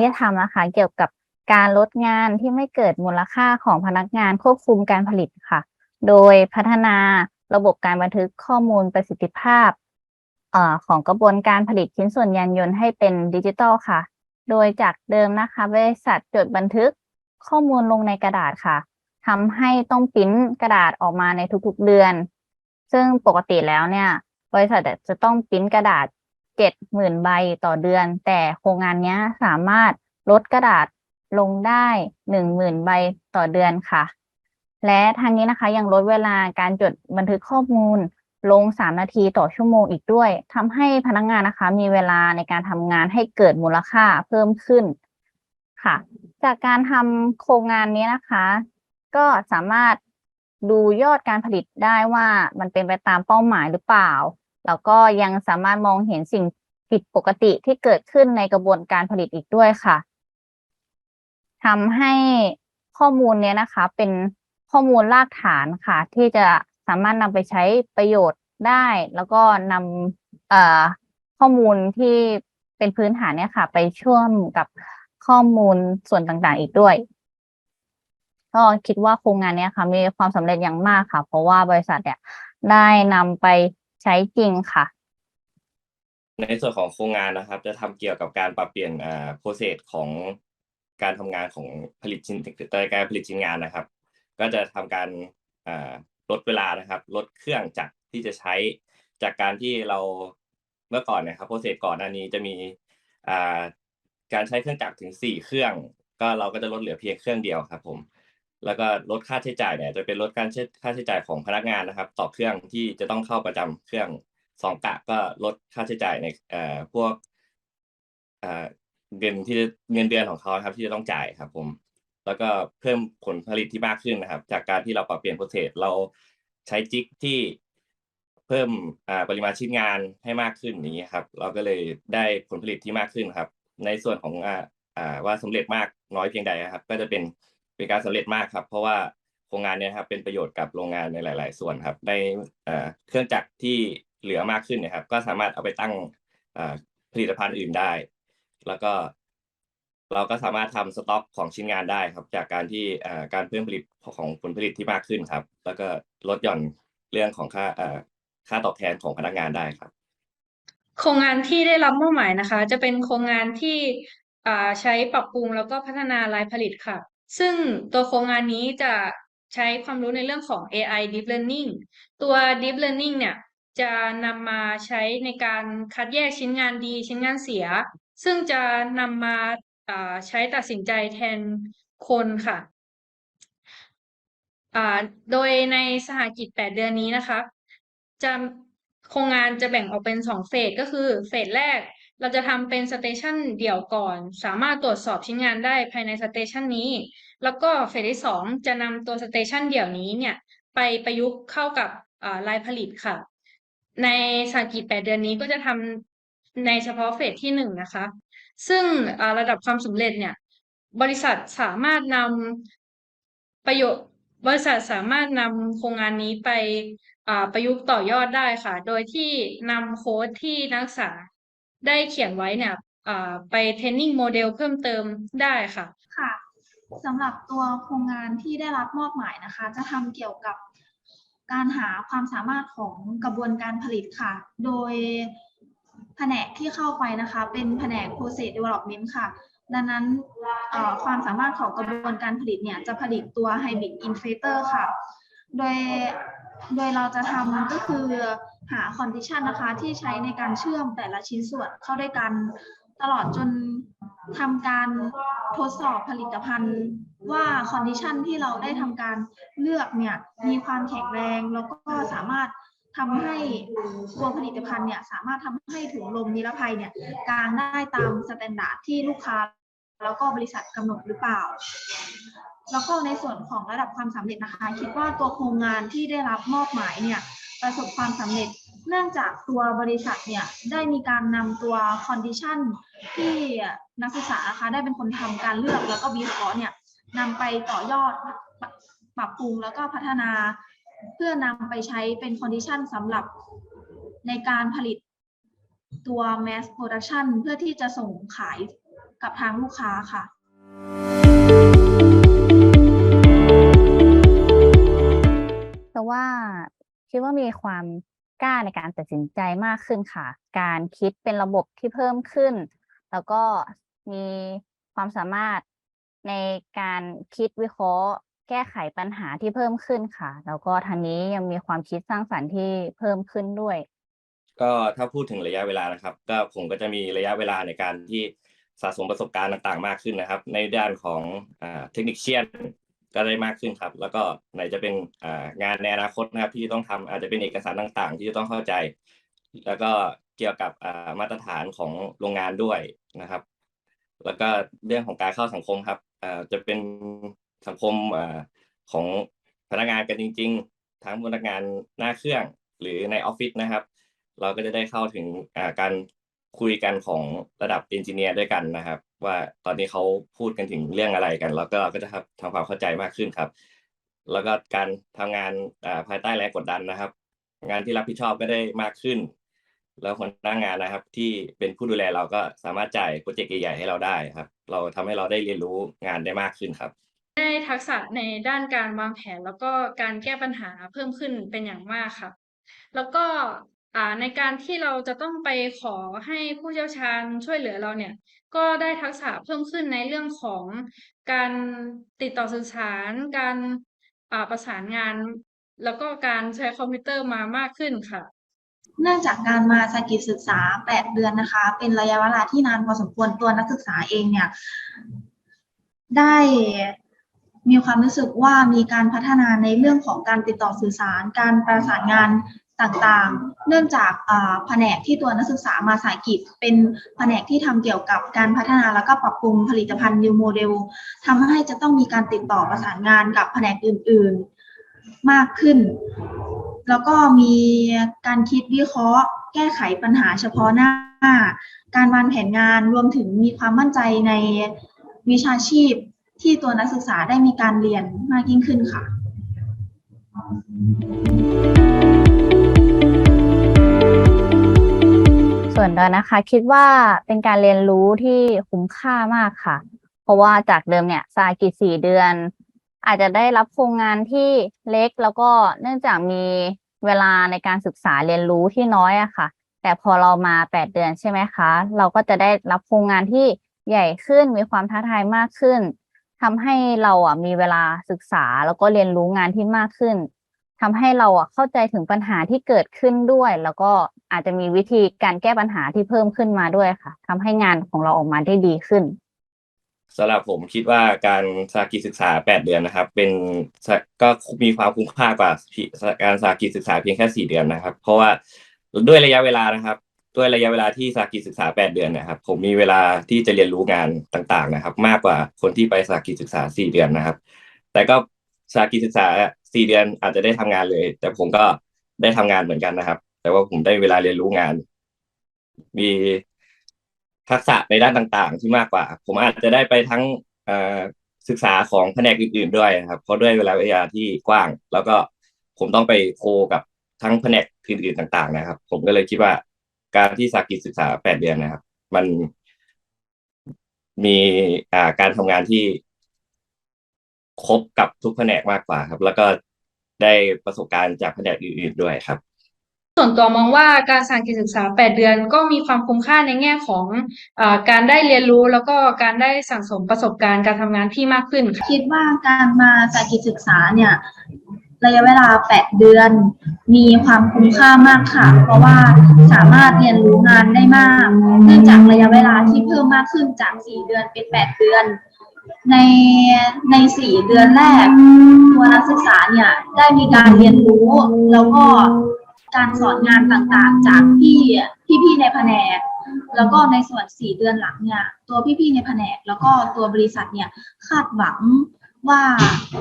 ที่จะทำนะคะ เกี่ยวกับการลดงานที่ไม่เกิดมูลค่าของพนักงานควบคุมการผลิตค่ะ โดยพัฒนาระบบการบันทึกข้อมูลประสิทธิภาพอของกระบวนการผลิตชิ้นส่วนยานยนต์ให้เป็นดิจิทัลค่ะ โดยจากเดิมนะคะบริษัทจดบันทึกข้อมูลลงในกระดาษค่ะทำให้ต้องปริ้นกระดาษออกมาในทุกๆเดือน ซึ่งปกติแล้วเนี่ย บริษัทจะต้องปริ้นกระดาษ เจ็ดหมื่นใบต่อเดือน แต่โครงงานนี้สามารถลดกระดาษลงได้หนึ่งหมื่นใบต่อเดือนค่ะ และทางนี้นะคะยังลดเวลาการจดบันทึกข้อมูลลงสามนาทีต่อชั่วโมงอีกด้วยทำให้พนักงานนะคะ มีเวลาในการทำงานให้เกิดมูลค่าเพิ่มขึ้นค่ะ จากการทำโครงงานนี้นะคะ ก็สามารถดูยอดการผลิตได้ว่ามันเป็นไปตามเป้าหมายหรือเปล่า แล้วก็ยังสามารถมองเห็นสิ่งผิดปกติที่เกิดขึ้นในกระบวนการผลิตอีกด้วยค่ะทำให้ข้อมูลเนี้ยนะคะ เป็นข้อมูลรากฐานค่ะ ที่จะสามารถนำไปใช้ประโยชน์ได้ แล้วก็นำข้อมูลที่เป็นพื้นฐานเนี่ยค่ะ ไปเชื่อมกับข้อมูลส่วนต่างๆ อีกด้วยก็คิดว่าโครงงานเนี้ยค่ะ มีความสำเร็จอย่างมากค่ะ เพราะว่าบริษัทเนี่ยได้นำไป ใช้จริงค่ะ ในส่วนของโครงงานนะครับ จะทำเกี่ยวกับการปรับเปลี่ยนอ่าโปรเซสของการทำงานของผลิตชิ้นการผลิตชิ้นงานนะครับ ก็จะทำการอ่าลดเวลานะครับ ลดเครื่องจักรที่จะใช้จากการที่เราเมื่อก่อนนะครับโปรเซสก่อนหน้านี้จะมีอ่าการใช้เครื่องจักรถึงสี่เครื่อง ก็เราก็จะลดเหลือเพียงเครื่องเดียวครับผม แล้วก็ลดค่าใช้จ่ายเนี่ยจะเป็นลดการใช้ค่าใช้จ่ายของพนักงานนะครับ ต่อเครื่องที่จะต้องเข้าประจำเครื่องสองกะก็ลดค่าใช้จ่ายในเอ่อพวกเอ่อเงินที่เงินเดือนของเขาครับ ที่จะต้องจ่ายครับ ผม แล้วก็เพิ่มผลผลิตที่มากขึ้นนะครับ จากการที่เราปรับเปลี่ยนโปรเซสเราใช้จิกที่เพิ่มอ่าปริมาณชิ้นงานให้มากขึ้นอย่างนี้ครับ เราก็เลยได้ผลผลิตที่มากขึ้นครับ ในส่วนของอ่าอ่าว่าสำเร็จมากน้อยเพียงใดครับ ก็จะเป็น เป็นการสำเร็จมากครับ เพราะว่าโครงงานเนี้ครับเป็นประโยชน์กับโรงงานในหลาย ๆ ส่วนครับในเอ่อเครื่องจักรที่เหลือมากขึ้นนะครับ ก็สามารถเอาไปตั้งผลิตภัณฑ์อื่นได้ แล้วก็เราก็สามารถทำสต็อกของชิ้นงานได้ครับ จากการที่การเพิ่มผลิตของผลผลิตที่มากขึ้นครับ แล้วก็ลดหย่อนเรื่องของค่าค่าตอบแทนของพนักงานได้ครับ โครงงานที่ได้รับมอบหมายนะคะ จะเป็นโครงงานที่ใช้ปรับปรุงแล้วก็พัฒนาลายผลิตค่ะ ซึ่งตัวโครงงานนี้จะใช้ความรู้ในเรื่องของ AI Deep Learning ตัว Deep Learning เนี่ยจะนำมาใช้ในการคัดแยกชิ้นงานดีชิ้นงานเสีย ซึ่งจะนำมาใช้ตัดสินใจแทนคนค่ะ โดยในสหกิจแปดเดือนนี้นะคะ จะโครงงานจะแบ่งออกเป็นสองเฟสก็คือ เฟสแรก เราจะทำเป็นสเตชันเดี่ยวก่อน สามารถตรวจสอบชิ้นงานได้ภายในสเตชันนี้ แล้วก็เฟสที่สองจะนำตัวสเตชันเดี่ยวนี้เนี่ยไปประยุกต์เข้ากับลายผลิตค่ะ ในสหกิจแปดเดือนนี้ก็จะทำในเฉพาะเฟสที่หนึ่งนะคะ ซึ่งระดับความสำเร็จเนี่ยบริษัทสามารถนำประโยชน์บริษัทสามารถนำโครงงานนี้ไปประยุกต์ต่อยอดได้ค่ะ โดยที่นำโค้ดที่นักศึกษา ได้เขียนไว้เนี่ยไปเทรนนิ่งโมเดลเพิ่มเติมได้ค่ะ ค่ะสำหรับตัวโครงงานที่ได้รับมอบหมายนะคะ จะทำเกี่ยวกับการหาความสามารถของกระบวนการผลิตค่ะ โดยแผนกที่เข้าไปนะคะ เป็นแผนก process development ค่ะ ดังนั้นความสามารถของกระบวนการผลิตเนี่ย จะผลิตตัว hybrid inflator ค่ะ โดย โดยเราจะทำก็คือ หา condition นะคะที่ใช้ในการเชื่อมแต่ละชิ้นส่วนเข้าด้วยกัน ตลอดจนทำการทดสอบผลิตภัณฑ์ว่าคอนดิชันที่เราได้ทำการเลือกเนี่ยมีความแข็งแรงแล้วก็สามารถทำให้ตัวผลิตภัณฑ์เนี่ยสามารถทำให้ถุงลมนิรภัยเนี่ยกางได้ตามสแตนดาร์ดที่ลูกค้า แล้วก็บริษัทกำหนดหรือเปล่า แล้วก็ในส่วนของระดับความสำเร็จนะคะ คิดว่าตัวโครงงานที่ได้รับมอบหมายเนี่ย ประสบความสำเร็จ เนื่องจากตัวบริษัทเนี่ยได้มีการนำตัวคอนดิชันที่นักศึกษานะคะได้เป็นคนทำการเลือกแล้วก็บีสกอร์เนี่ยนำไปต่อยอดปรับปรับปรุงแล้วก็พัฒนาเพื่อนำไปใช้เป็นคอนดิชันสำหรับในการผลิตตัว mass production เพื่อที่จะส่งขายกับทางลูกค้าค่ะแต่ว่า คิดว่ามีความกล้าในการตัดสินใจมากขึ้นค่ะ การคิดเป็นระบบที่เพิ่มขึ้น แล้วก็มีความสามารถในการคิดวิเคราะห์ แก้ไขปัญหาที่เพิ่มขึ้นค่ะ แล้วก็ทางนี้ยังมีความคิดสร้างสรรค์ที่เพิ่มขึ้นด้วย ก็ถ้าพูดถึงระยะเวลานะครับ ก็ผมก็จะมีระยะเวลาในการที่สะสมประสบการณ์ต่างๆ มากขึ้นนะครับ ในด้านของเทคนิคเชียน ก็ได้มากขึ้นครับ แล้วก็ไหนจะเป็นงานในอนาคตนะครับที่ต้องทำอาจจะเป็นเอกสารต่างๆ ที่จะต้องเข้าใจ แล้วก็เกี่ยวกับมาตรฐานของโรงงานด้วยนะครับ แล้วก็เรื่องของการเข้าสังคมครับจะเป็นสังคมอของพนักงานกันจริง ๆ ทั้งพนักงานหน้าเครื่องหรือในออฟฟิศนะครับ เราก็จะได้เข้าถึงการ คุยกันของระดับเอนจิเนียร์ด้วยกันนะครับ ว่าตอนนี้เขาพูดกันถึงเรื่องอะไรกัน แล้วก็เราก็จะทำทำความเข้าใจมากขึ้นครับ แล้วก็การทำงานภายใต้แรงกดดันนะครับ งานที่รับผิดชอบก็ได้มากขึ้น แล้วคนหน้างานนะครับ ที่เป็นผู้ดูแลเราก็สามารถจ่ายโปรเจกต์ใหญ่ๆให้เราได้ครับ เราทำให้เราได้เรียนรู้งานได้มากขึ้นครับได้ทักษะในด้านการวางแผนแล้วก็การแก้ปัญหาเพิ่มขึ้นเป็นอย่างมากค่ะแล้วก็ อ่าในการที่เราจะต้องไปขอให้ผู้เชี่ยวชาญช่วยเหลือเราเนี่ย ก็ได้ทักษะเพิ่มขึ้นในเรื่องของการติดต่อสื่อสาร การอ่าประสานงาน แล้วก็การใช้คอมพิวเตอร์มามากขึ้นค่ะ เนื่องจากการมาสกิจศึกษา 8 เดือนนะคะ เป็นระยะเวลาที่นานพอสมควรตัวนักศึกษาเองเนี่ย ได้มีความรู้สึกว่ามีการพัฒนาในเรื่องของการติดต่อสื่อสาร การประสานงาน ต่างๆ เนื่องจากแผนกที่ตัวนักศึกษามาสายกิจ เป็นแผนกที่ทำเกี่ยวกับการพัฒนาแล้วก็ปรับปรุงผลิตภัณฑ์ new model ทำให้จะต้องมีการติดต่อประสานงานกับแผนกอื่นๆมากขึ้น แล้วก็มีการคิดวิเคราะห์ แก้ไขปัญหาเฉพาะหน้า การวางแผนงานรวมถึงมีความมั่นใจในวิชาชีพที่ตัวนักศึกษาได้มีการเรียนมากยิ่งขึ้นค่ะ ส่วนดอยนะคะ คิดว่าเป็นการเรียนรู้ที่คุ้มค่ามากค่ะ เพราะว่าจากเดิมเนี่ยสากิจสี่เดือน อาจจะได้รับโครงงานที่เล็กแล้วก็เนื่องจากมีเวลาในการศึกษาเรียนรู้ที่น้อยอะค่ะ แต่พอเรามาแปดเดือนใช่ไหมคะ เราก็จะได้รับโครงงานที่ใหญ่ขึ้นมีความท้าทายมากขึ้นทำให้เราอะมีเวลาศึกษาแล้วก็เรียนรู้งานที่มากขึ้น ทำให้เราอะเข้าใจถึงปัญหาที่เกิดขึ้นด้วย แล้วก็อาจจะมีวิธีการแก้ปัญหาที่เพิ่มขึ้นมาด้วยค่ะทำให้งานของเราออกมาได้ดีขึ้นสำหรับผมคิดว่าการสากิศึกษา 8 เดือนนะครับ เป็นก็มีความคุ้มค่ากว่าการสากิศึกษาเพียงแค่ 4 เดือนนะครับ เพราะว่าด้วยระยะเวลานะครับ ด้วยระยะเวลาที่สากิศึกษา 8 เดือนนะครับ ผมมีเวลาที่จะเรียนรู้งานต่างๆนะครับ มากกว่าคนที่ไปสากิศึกษา 4 เดือนนะครับ แต่ก็สากิศึกษา 4เดือนอาจจะได้ทำงานเลย แต่ผมก็ได้ทำงานเหมือนกันนะครับ แต่ว่าผมได้เวลาเรียนรู้งาน มีทักษะในด้านต่างๆ ที่มากกว่า ผมอาจจะได้ไปทั้งศึกษาของแผนกอื่น ๆด้วยนะครับ เพราะด้วยเวลาเวลาที่กว้าง แล้วก็ผมต้องไปโคกับทั้งแผนกอื่นๆต่าง ๆ นะครับ ผมก็เลยคิดว่าการที่สากิจศึกษาแปดเดือนนะครับ มันมีการทำงานที่ ครบกับทุกแผนกมากกว่าครับ แล้วก็ได้ประสบการณ์จากแผนกอื่นๆด้วยครับ ส่วนตัวมองว่าการสร้างกิจศึกษา 8 เดือนก็มีความคุ้มค่าในแง่ของอาการได้เรียนรู้แล้วก็การได้สั่งสมประสบการณ์การทำงานที่มากขึ้นค่ะคิดว่าการมาสากิจศึกษาเนี่ยระยะเวลา 8 เดือน มีความคุ้มค่ามากค่ะ เพราะว่าสามารถเรียนรู้งานได้มาก เนื่องจากระยะเวลาที่เพิ่มมากขึ้นจาก 4 เดือนเป็น 8 เดือน ในใน4เดือนแรก ตัวนักศึกษาเนี่ยได้มีการเรียนรู้ แล้วก็การสอนงานต่างๆ จากพี่พี่ๆในแผนก แล้วก็ในส่วน4เดือนหลังเนี่ยตัวพี่ๆในแผนก แล้วก็ตัวบริษัทเนี่ยคาดหวังว่า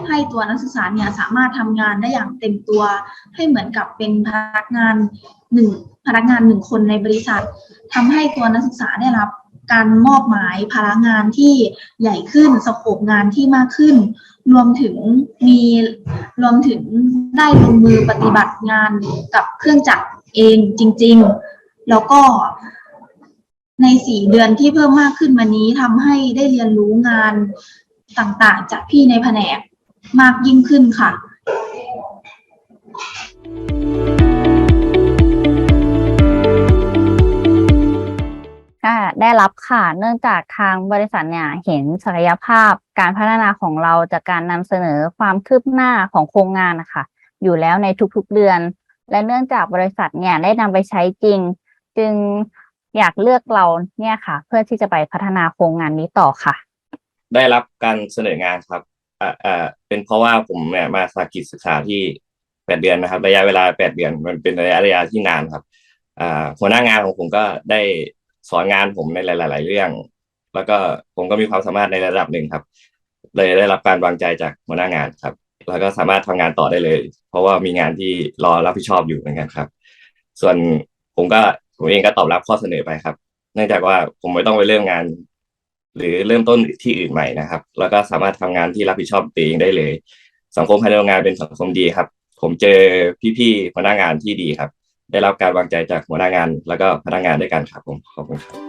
ให้ตัวนักศึกษาเนี่ยสามารถทำงานได้อย่างเต็มตัว ให้เหมือนกับเป็นพนักงานหนึ่งพนักงานหนึ่งคนในบริษัททำให้ตัวนักศึกษาได้รับ การมอบหมายภาระงานที่ใหญ่ขึ้นสโคปงานที่มากขึ้น รวมถึงมีรวมถึงได้ลงมือปฏิบัติงานกับเครื่องจักรเองจริง ๆ แล้วก็ในสี่เดือนที่เพิ่มมากขึ้นมานี้ทำให้ได้เรียนรู้งานต่างๆ จากพี่ในแผนกมากยิ่งขึ้นค่ะ ก็ได้รับค่ะ เนื่องจากทางบริษัทเนี่ยเห็นศักยภาพการพัฒนาของเราจากการนำเสนอความคืบหน้าของโครงงานนะคะอยู่แล้วในทุกๆเดือน และเนื่องจากบริษัทเนี่ยได้นำไปใช้จริง จึงอยากเลือกเราเนี่ยค่ะ เพื่อที่จะไปพัฒนาโครงงานนี้ต่อค่ะ ได้รับการเสนองานครับอ่าอ่าเป็นเพราะว่าผมเนี่ยมาสากิจศึกษาที่แปดเดือนนะครับ ระยะเวลาแปดเดือนมันเป็นระยะระยะที่นานครับ อ่าหัวหน้างานของผมก็ได้ สอนงานผมในหลาย ๆ เรื่อง แล้วก็ผมก็มีความสามารถในระดับหนึ่งครับ เลยได้รับการวางใจจากหัวหน้างานครับ แล้วก็สามารถทำงานต่อได้เลย เพราะว่ามีงานที่รอรับผิดชอบอยู่เหมือนกันครับ ส่วนผมก็ผมเองก็ตอบรับข้อเสนอไปครับ เนื่องจากว่าผมไม่ต้องไปเริ่มงาน หรือเริ่มต้นที่อื่นใหม่นะครับ แล้วก็สามารถทำงานที่รับผิดชอบตัวเองได้เลย สังคมภายในโรงงานเป็นสังคมดีครับ ผมเจอพี่ๆพนักงานที่ดีครับ ได้รับการวางใจจากหัวหน้างาน แล้วก็พนักงานด้วยกันครับผมขอบคุณครับ